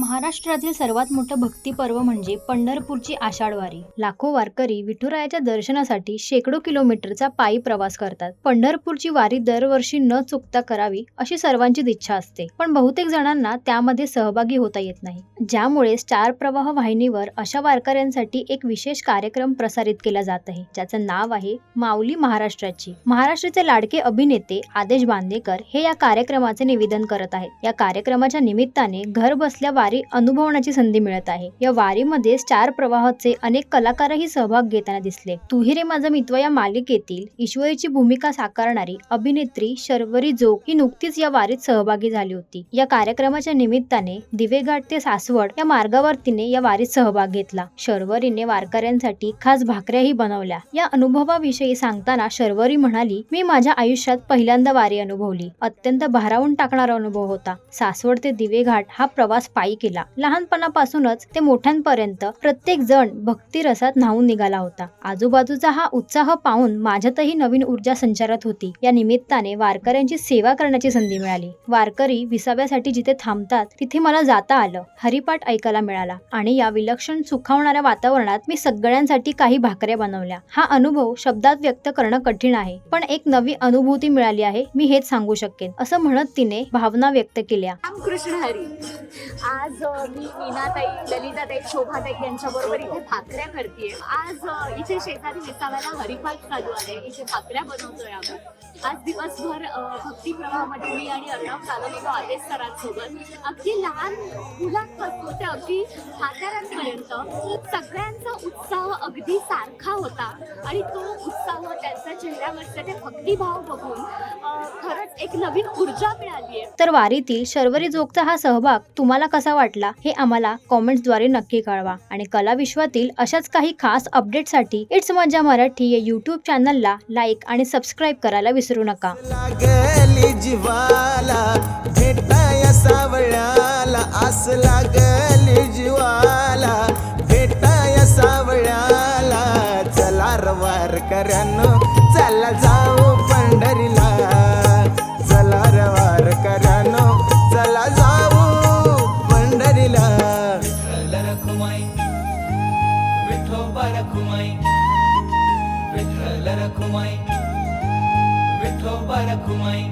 महाराष्ट्रातील सर्वात मोठं भक्ती पर्व म्हणजे पंढरपूरची आषाढवारी. लाखो वारकरी विठुरायाच्या दर्शनासाठी शेकडो किलोमीटरचा पायी प्रवास करतात. पंढरपूरची वारी दरवर्षी न चुकता करावी अशी सर्वांचीच इच्छा असते. पण बहुतेक जणांना त्यामध्ये सहभागी होता येत नाही. ज्यामुळे स्टार प्रवाह वाहिनीवर अशा वारकऱ्यांसाठी एक विशेष कार्यक्रम प्रसारित केला जात आहे. ज्याचं नाव आहे माऊली महाराष्ट्राची. महाराष्ट्राचे लाडके अभिनेते आदेश बांदेकर हे या कार्यक्रमाचे निवेदन करत आहेत. या कार्यक्रमाच्या निमित्ताने घर बसल्या वारी अनुभवण्याची संधी मिळत आहे. या वारीमध्ये स्टार प्रवाहाचे अनेक कलाकारही सहभाग घेताना दिसले. तुही रे माझा मित्र या मालिकेतील ईश्वरीची भूमिका साकारणारी अभिनेत्री शर्वरी जोग ही नुकतीच या वारीत सहभागी झाली होती. या कार्यक्रमाच्या निमित्ताने दिवेघाट ते सासवड या मार्गावर तिने या वारीत सहभाग घेतला. शर्वरीने वारकऱ्यांसाठी खास भाकऱ्याही बनवल्या. या अनुभवाविषयी सांगताना शर्वरी म्हणाली मी माझ्या आयुष्यात पहिल्यांदा वारी अनुभवली. अत्यंत भारावून टाकणारा अनुभव होता. सासवड ते दिवेघाट हा प्रवास पायी केला. लहानपणापासूनच ते मोठ्यांपर्यंत प्रत्येक जण भक्ती रसात न्हावून निघाला होता. आजूबाजूचा हा उत्साह पाहून माझ्यातही नवीन ऊर्जा संचारात होती. या निमित्ताने वारकऱ्यांची सेवा करण्याची संधी मिळाली. वारकरी विसाव्यासाठी जिथे थांबतात तिथे मला जाता आलं. हरिपाठ ऐकायला मिळाला आणि या विलक्षण सुखावणाऱ्या वातावरणात मी सगळ्यांसाठी काही भाकऱ्या बनवल्या. हा अनुभव शब्दात व्यक्त करणं कठीण आहे पण एक नवी अनुभूती मिळाली आहे. मी हेच सांगू शकेन असं म्हणत तिने भावना व्यक्त केल्या. रामकृष्ण हरी. आज आज मी मीनाताई ललिताताई शोभाताई यांच्याबरोबर इथे भाकऱ्या करते आज इथे शेजारी विसाव्याला हरिपाठ चालू आहे इथे भाकऱ्या बनवतोय आम्ही. आज दिवसभर भक्ती प्रवाहामध्ये मी आणि अर्णव चालवलेलो आदेश सरांसोबत. अगदी लहान मुलांपासून ते अगदी म्हाताऱ्यांपर्यंत सगळ्यांचा उत्साह अगदी सारखा होता. आणि तो उत्साह त्यांच्या चेहऱ्यावरचा ते भक्तिभाव बघून खरंच एक नवीन ऊर्जा मिळाली आहे. तर वारीतील शर्वरी जोगचा हा सहभाग तुम्हाला कसा वाटला हे आम्हाला कॉमेंट्सद्वारे नक्की कळवा. आणि कला विश्वातील अशाच काही खास अपडेटसाठी इट्स मजा मराठी या यूट्यूब चॅनलला लाईक आणि सबस्क्राईब करायला विसरू नका. लागली जीवाला भेटाया सावळ्याला. आस लागली जीवाला भेटाया सावळ्याला. चला रवार करनो चला जाऊ पंढरीला. चला रवार करनो चला जाऊ पंढरीला. रखुमाई विठोबा रखुमाई विठ्ठल रखुमाई विठोबा रखुमाई.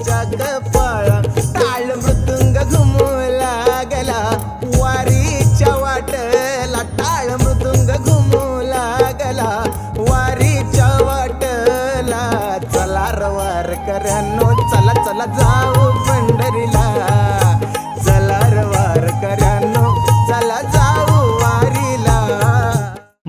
भक्तांच्या कपाळा टाळ मृदुंग घुमू लागला वारीच्या वाटला टाळ मृदुंग घुमू लागला वारीच्या वाटला चला रवार करनो चला चला जाऊ पंढरीला.